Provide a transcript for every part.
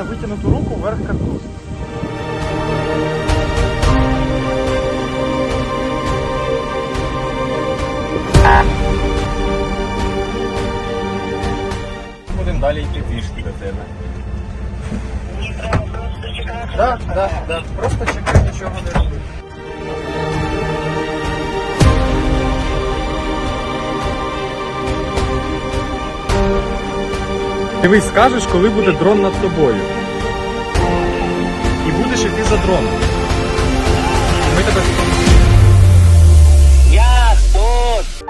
на витягнуту руку вверх картуз. Будемо далі йти пішки до тебе. Мені треба просто чекати. Так, так, так. Просто чекать нічого не роби. Дивись, скажеш, коли буде дрон над тобою. І будеш іти за дроном. Ми тебе Я тут!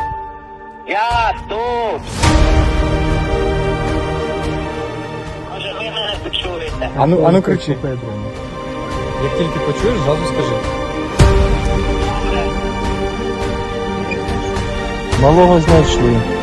Я тут! Може ви мене почуєте? Ану, ану кричи. Як тільки почуєш, зразу скажи. Малого знайшли.